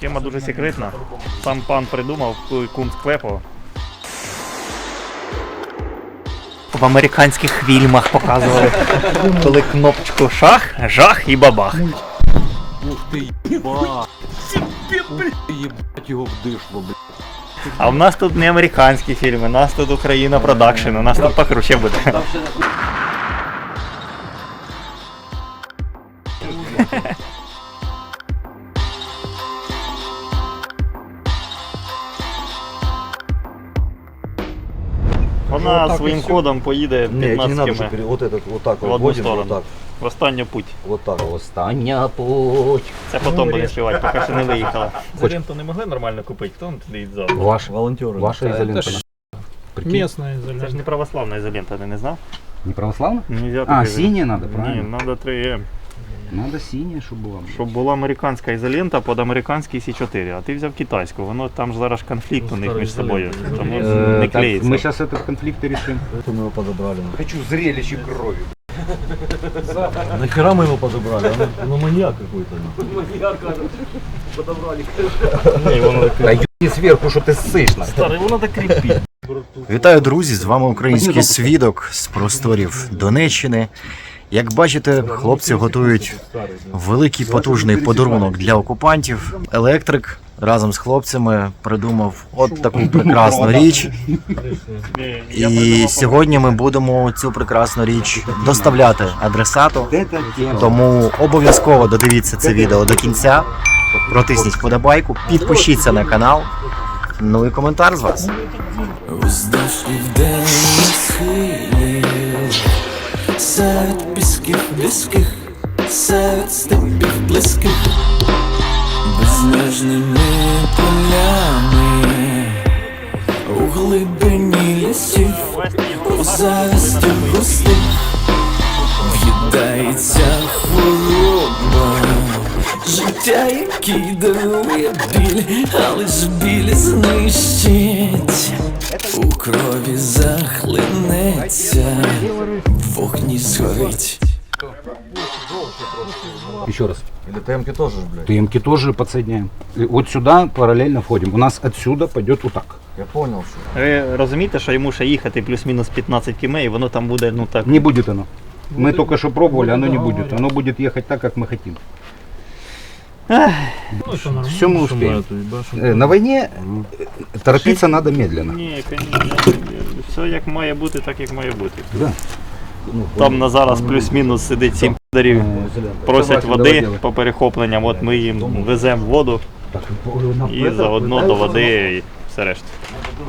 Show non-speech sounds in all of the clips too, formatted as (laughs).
Тема дуже секретна. Сам пан придумав кунст клепо. В американських фільмах показували, коли кнопочку шах, жах і бабах. Ух ти єба! Ух ти єбать його вдишло, блядь. А в нас тут не американські фільми, у нас тут Україна продакшн, у нас тут покруче буде. Вона своїм ходом поїде Не, не надо, 15 чтобы пере- вот этот вот так В вот одну вводим, сторону. вот так, в останню путь. вот так. Остання путь. Це потім буде співати, поки що не виїхала. (laughs) Ізоленту не могли нормально купити, хто вам туди відзав? Ваш, Волонтеры. ваша ізолента. Прикинь, Местная Це ж изолента. не православна ізолента, ти не знав? не православна? Нельзя А, таке- синяя надо, Ні, правильно? треба 3М. Надо синяя, щоб була. блядь. Щоб була американська ізолента під американський С4, а ти взяв китайську. Воно там ж зараз конфлікт у них між собою. Тому Э, не так, клеїться. мы сейчас этот конфликт и решим. Это мы его подобрали. Хочу зрелище крови. (laughs) Нахера мы его подобрали? Он, ну маньяк какой-то. Ні, воно так- Да ебни сверху, что ты ссышь. нахуй. Старий, воно так кріпить. Вітаю, друзі! З вами український свідок з просторів Донеччини. Як бачите, хлопці готують великий потужний подарунок для окупантів. Електрик разом з хлопцями придумав от таку прекрасну річ. І сьогодні ми будемо цю прекрасну річ доставляти адресату. Тому обов'язково додивіться це відео до кінця. Протисніть вподобайку, підпишіться на канал. Ну і коментар з вас. Серед пісків близьких, серед степів близьких Безмежними полями У глибині лісів У зависті густих В'їдається хвороба Життя, який дарує біль, але ж біль знищить У крові захлинеться, вогні згорить Еще раз. Или ТМки тоже, блядь. ТМки тоже подсоединяем. И вот сюда параллельно входим. У нас отсюда пойдет вот так. Я понял, что. Ви розумієте, що йому ще їхати плюс-мінус 15 км, і воно там буде, ну так. Не будет оно. Мы только что пробовали, оно не будет. Оно будет ехать так, как мы хотим. Ну, это нормально. Всё мы что успеем. эту ебашим. Э, На войне э, торопиться надо медленно. Ні, звісно. (laughs) Все як має бути, так як має бути. Да. Там на зараз плюс-мінус сидить сім подарів, просять води по перехопленням, от ми їм веземо воду і заодно до води і все решта.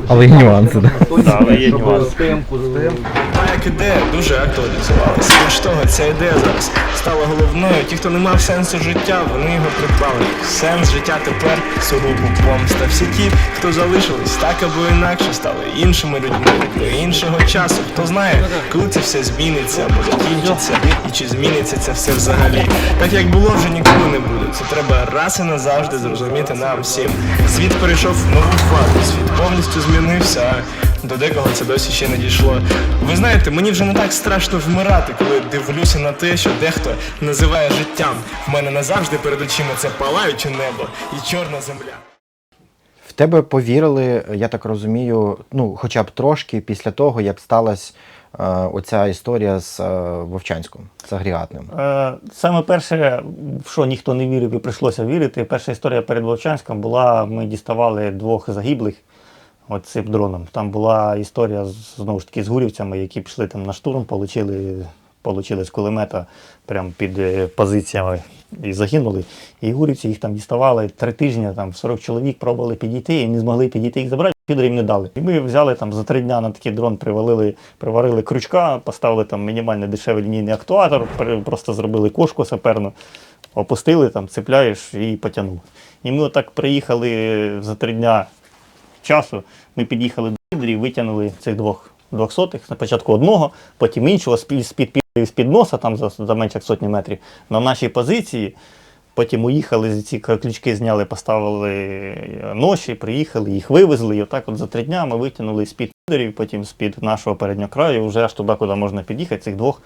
Але є нюанси, да? Так, але є нюанс. А як ідея дуже актуалізувалася. Більш того, ця ідея зараз стала головною. Ті, хто не мав сенсу життя, вони його придбали. Сенс життя тепер сугубо помста. Всі ті, хто залишились так або інакше, стали іншими людьми, людьми іншого часу. Хто знає, коли це все зміниться або закінчиться, і чи зміниться це все взагалі. Так як було, вже ніколи не буде. Це треба раз і назавжди зрозуміти нам всім. Світ перейшов в нову фазу, світ повністю змінився. а До декого це досі ще не дійшло. Ви знаєте, мені вже не так страшно вмирати, коли дивлюся на те, що дехто називає життям. В мене назавжди перед очима це палаюче небо і чорна земля. В тебе повірили, я так розумію, ну, хоча б трошки після того, як сталася е, оця історія з е, Вовчанськом, з агрегатним. Е, Саме перше, в що ніхто не вірив і прийшлося вірити, перша історія перед Вовчанськом була, ми діставали двох загиблих от цим дроном. Там була історія знову ж таки з гурівцями, які пішли там на штурм, получили, получили з кулемета прямо під е, позиціями і загинули. І гурівці їх там діставали три тижні, там 40 чоловік пробували підійти і не змогли підійти їх забрати. Підерів не дали. І ми взяли там за три дня на такий дрон, привалили, приварили крючка, поставили там мінімальний дешевий лінійний актуатор, просто зробили кошку саперну, опустили, там, цепляєш і потягнув. І ми отак приїхали за три дня часу. Ми під'їхали до підерів, витягнули цих двох двохсотих, спочатку одного, потім іншого з-під з-під, носа, там за, за менше сотні метрів, на нашій позиції. Потім уїхали, ці крючки зняли, поставили ноші, приїхали, їх вивезли. І отак от за три дня ми витягнули з-під підерів, потім з-під нашого переднього краю, вже аж туди, куди можна під'їхати, цих двох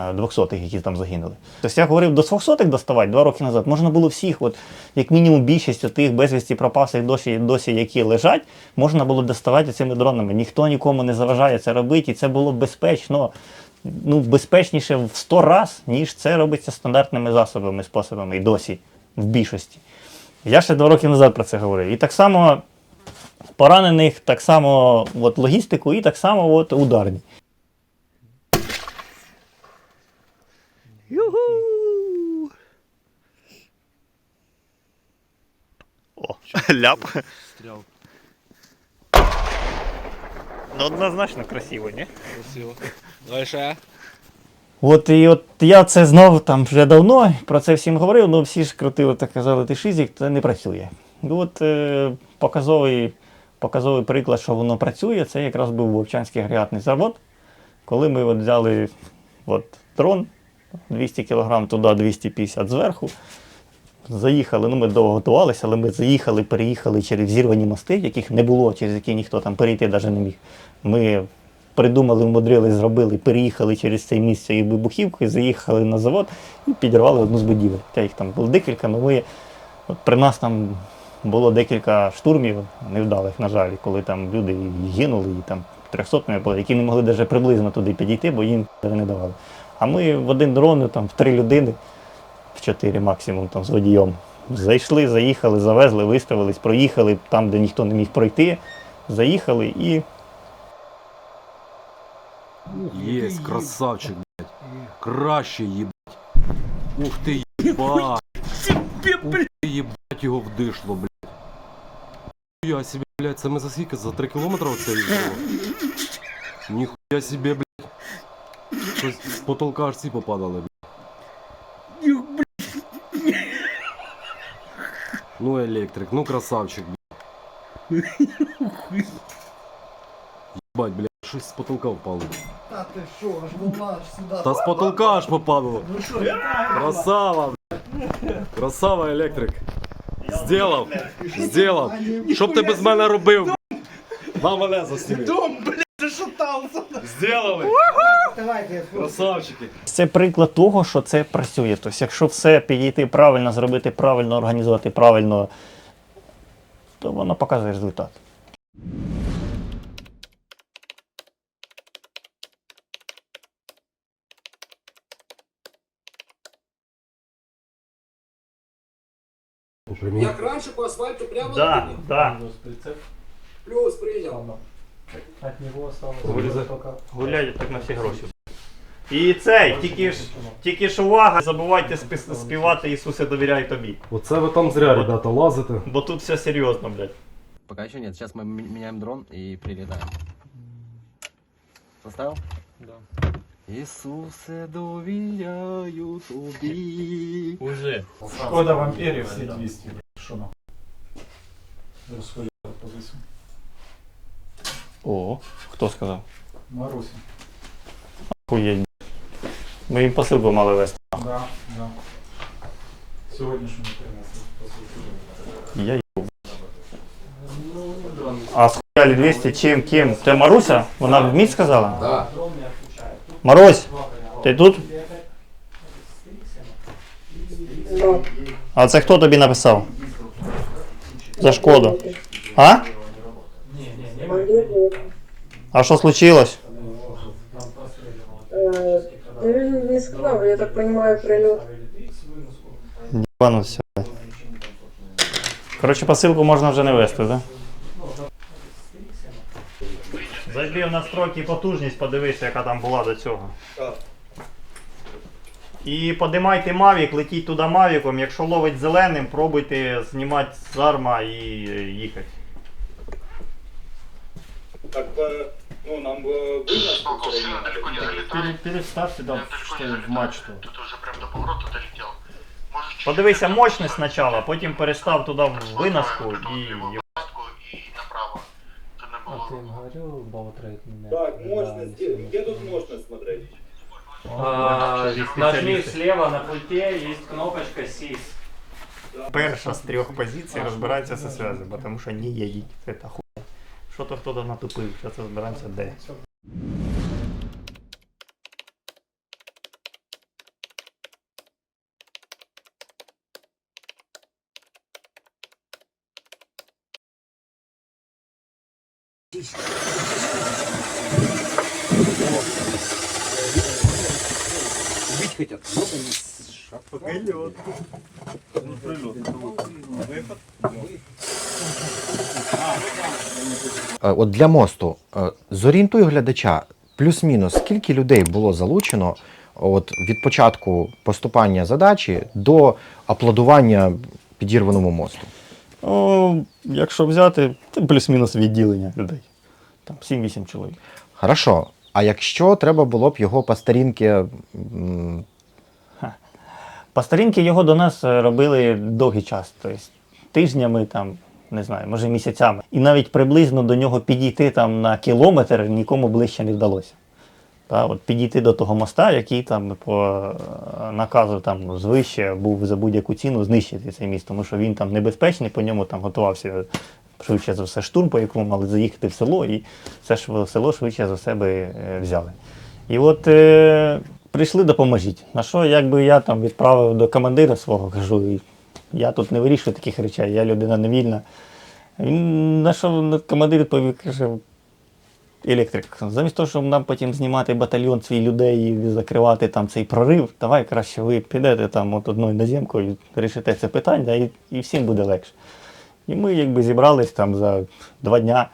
е, двохсотих, які там загинули. Тобто я говорив, до двохсотих доставати два роки назад. Можна було всіх, от, як мінімум більшість тих безвісті пропавших досі, досі, які лежать, можна було доставати цими дронами. Ніхто нікому не заважає це робити, і це було безпечно. Ну, безпечніше в 100 раз, ніж це робиться стандартними засобами, способами і досі в більшості. Я ще два роки назад про це говорив. І так само поранених, так само от, логістику і так само от, ударні. Ляп. (laughs) Ну, однозначно красиво, ні? Лише. От і от я це знов там вже давно про це всім говорив, але всі ж крутили та казали, ти шизик, це не працює. І от е, показовий, показовий приклад, що воно працює, це якраз був Вовчанський агрегатний завод. Коли ми от взяли от, дрон 200 кг туди, 250 зверху. Заїхали, ну ми довго готувалися, але ми заїхали, переїхали через зірвані мости, яких не було, через які ніхто там перейти навіть не міг. Ми придумали, вмудрили, зробили, переїхали через цей місце цією вибухівкою, заїхали на завод і підірвали одну з будівель. Та їх там було декілька, але ми, от при нас там було декілька штурмів невдалих, на жаль, коли там люди гинули, і там 300 були, які не могли навіть приблизно туди підійти, бо їм не давали. А ми в один дрон, там, в три людини, в чотири максимум там, з водієм. Зайшли, заїхали, завезли, виставились, проїхали там, де ніхто не міг пройти. Заїхали і Єсть, красавчик, блядь. Краще, їбать. Ух ти, їбать. Ух його вдишло, блядь. Я себе, блядь, це ми за скільки? За 3 кілометри оце їздило? Ніхуя себе, блядь. Щось з потолка аж ці попадали, блядь. Ну, електрик, ну красавчик, блядь. Єбать, блядь, щось з потолка впало. Та ти що, аж волна сюди. Та з потолка аж попадало. Ну що, Красава, блядь. Красава, електрик. Сделав. Сделав. Що б ти без мене робив? блядь? На мене засніми. Дом, блядь, зашатався. Сделали. Красавчики. Це приклад того, що це працює. Тобто, якщо все підійти правильно, зробити правильно, організувати правильно, то воно показує результат. Як раніше по асфальту прямо Да, да. плюс прийняв. Гуляють так на всі гроші. І цей, тільки ж, тільки ж увага, не забувайте спі- співати Ісусе довіряй тобі. Оце ви там зря, ребята, лазите. Бо тут все серйозно, блядь. Пока еще нет. Сейчас мы м- меняем дрон и прилетаем. Поставил? Да. Иисусе, доверяю тобі. Уже. Шкода вампірів всі 200. Що нам? Свою позицію. О, хто сказав? Марусі. Хуєть. Ми їм посилку мали вести. Да, да. Сьогоднішньому принесли. Я їбу. А схуяли 200 чим, ким? Це Маруся? Вона в міць сказала? Да. Марусь, ти тут? А це хто тобі написав? За шкоду. А? А що случилось? Він не сказав, я так понимаю, прильот. Єбанувся. блядь. Коротше, посилку можна вже не вести, так? Да? Зайди в настройки потужність, подивися, яка там була до цього. І подимайте Mavic, летіть туди Мавіком. Якщо ловить зеленим, пробуйте знімати з арма і е, їхати. Так, ну нам Пере- Переставь сюди в мачту. Подивися мощність спочатку, потім перестав туди в виноску і. Так, мощность, где? Тут мощность смотреть? Нажми слева на пульте, есть кнопочка SIS. Перша з трьох позицій розбирається зі зв'язі, бо тому що не їдіть. Це та хуйня. Що то хто-то натупив, що це збираємося де. Убить хотят. Е, От для мосту е, зорієнтуй глядача, плюс-мінус, скільки людей було залучено от від початку поступання задачі до аплодування підірваному мосту. О, якщо взяти, то плюс-мінус відділення людей. Там 7-8 чоловік. Хорошо. А якщо треба було б його по старінки По старінки його до нас е, робили довгий час, тобто тижнями, там, не знаю, може місяцями. І навіть приблизно до нього підійти там на кілометр нікому ближче не вдалося. Та, от підійти до того моста, який там по е, наказу там звище був за будь-яку ціну знищити цей міст, тому що він там небезпечний, по ньому там готувався швидше за все штурм, по якому мали заїхати в село, і це ж село швидше за себе е, взяли. І от е, прийшли, допоможіть. На що якби я там відправив до командира свого, кажу, «І я тут не вирішую таких речей, я людина невільна. Він на що командир відповів, каже, електрик, замість того, щоб нам потім знімати батальйон свій людей і закривати там цей прорив, давай краще ви підете там от одною наземкою, рішите це питання, і, і всім буде легше. І ми якби зібрались там за два дня,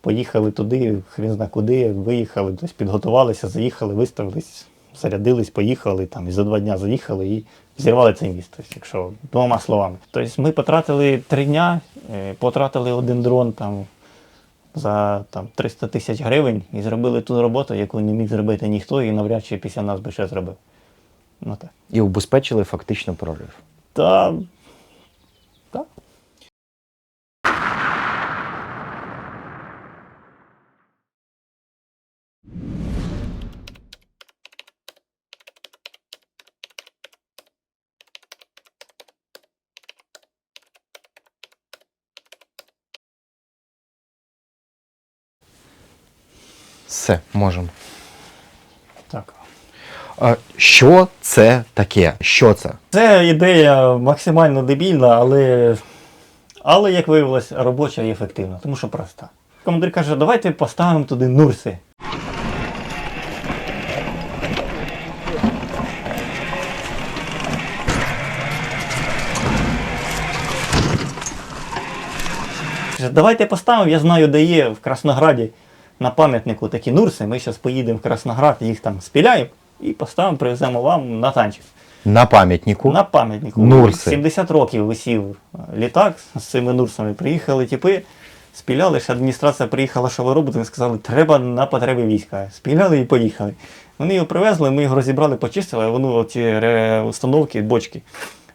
поїхали туди, хрін зна куди, виїхали, тобто підготувалися, заїхали, виставились, зарядились, поїхали там, і за два дня заїхали і зірвали цей міст, тобто, якщо двома словами. Тобто ми потратили три дня, е, потратили один дрон там за там, 300 тисяч гривень і зробили ту роботу, яку не міг зробити ніхто, і навряд чи після нас би ще зробив. Ну так. і убезпечили фактично прорив. Та Все, можемо. так. А, що це таке? Що це? Це ідея максимально дебільна, але, але як виявилось, робоча і ефективна, тому що проста. Командир каже, давайте поставимо туди нурси. Давайте поставимо, я знаю, де є в Краснограді на пам'ятнику такі нурси. Ми зараз поїдемо в Красноград, їх там спіляємо і поставимо, привеземо вам на танчик. На пам'ятнику. На пам'ятнику. Нурси. 70 років висів літак з цими нурсами. Приїхали типи, спіляли, ще адміністрація приїхала, що ви робите, вони сказали, треба на потреби війська. Спіляли і поїхали. Вони його привезли, ми його розібрали, почистили, а воно ці установки, бочки.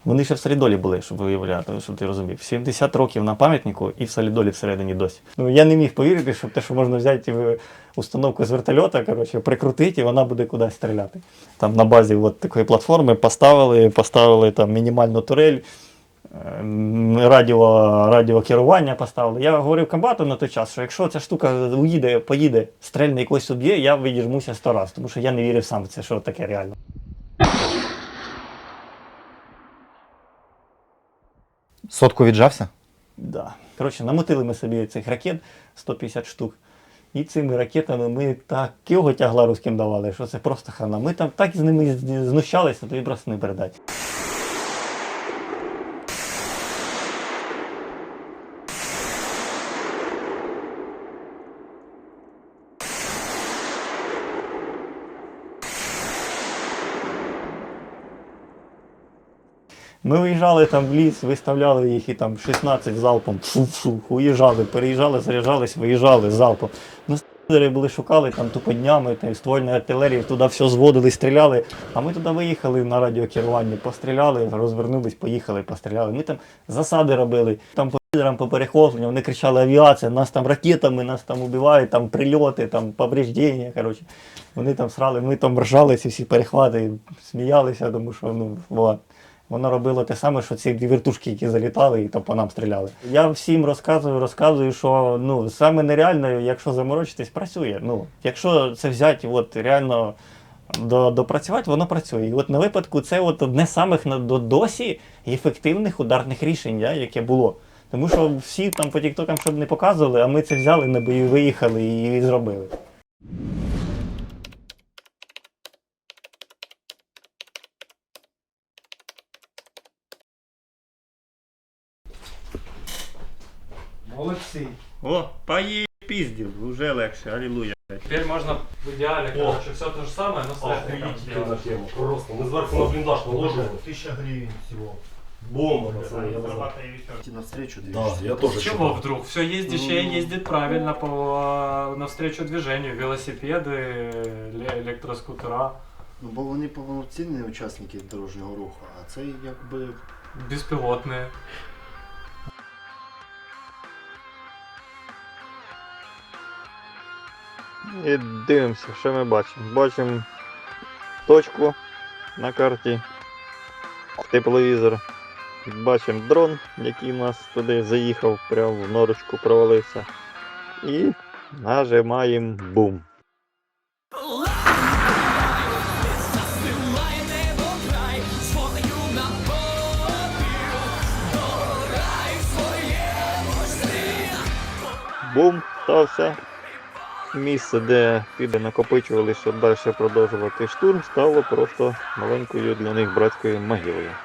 Вони ще в солідолі були, щоб виявляти, щоб ти розумів. 70 років на пам'ятнику і в солідолі всередині досі. Ну я не міг повірити, що те, що можна взяти установку з вертольота, коротше, прикрутити, і вона буде кудись стріляти. Там на базі от такої платформи поставили, поставили там мінімальну турель, ем, радіо, радіокерування поставили. Я говорив комбату на той час, що якщо ця штука уїде, поїде, стрельне якось уб'є, я відіжмуся сто раз, тому що я не вірив сам в це, що таке реально. Сотку віджався? Да. Коротше, намотили ми собі цих ракет 150 штук. І цими ракетами ми так його тягла руським давали, що це просто хана. Ми там так з ними знущалися, тобі просто не передати. Ми виїжджали там в ліс, виставляли їх і там 16 залпом, фу-фу, уїжджали, переїжджали, заряджались, виїжджали залпом. Ну, с**ери були, шукали там тупо днями, там, ствольної артилерії, туди все зводили, стріляли. А ми туди виїхали на радіокеруванні, постріляли, розвернулись, поїхали, постріляли. Ми там засади робили, там по підерам, по перехопленню, вони кричали авіація, нас там ракетами, нас там убивають, там прильоти, там повреждення. Коротше. Вони там срали, ми там ржали всі перехвати, сміялися, тому що ну, була Воно робило те саме, що ці дві вертушки, які залітали і там по нам стріляли. Я всім розказую, розказую, що ну саме нереально, якщо заморочитись, працює. Ну, якщо це взяти, от реально до, допрацювати, воно працює. І от на випадку це от одне з самих на- до досі ефективних ударних рішень, да, яке було. Тому що всі там по тіктокам щоб не показували, а ми це взяли на бої, виїхали і зробили. Молодці. О, пої піздів, вже легше, алілуя. Теперь можно в идеале, короче, все то же самое, но с электрикой. на тему. Просто. Мы сверху на блиндаж положим. Тисяча гривень всього. Бомба, пацаны. я знаю. навстречу Да, я тоже С чего считаю. вдруг? Все ездящее ездит правильно по навстречу движению. Велосипеды, ле- электроскутера. Ну, бо вони повноцінні учасники дорожнього руху, а це якби Беспилотные. І дивимося, що ми бачимо. Бачимо точку на карті, тепловізор. Бачимо дрон, який у нас туди заїхав, прямо в норочку провалився. І нажимаємо бум. Бум, стався. Місце, де піди накопичували, щоб далі продовжувати штурм, стало просто маленькою для них братською могилою.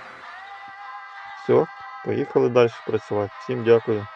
Все, поїхали далі працювати. Всім дякую.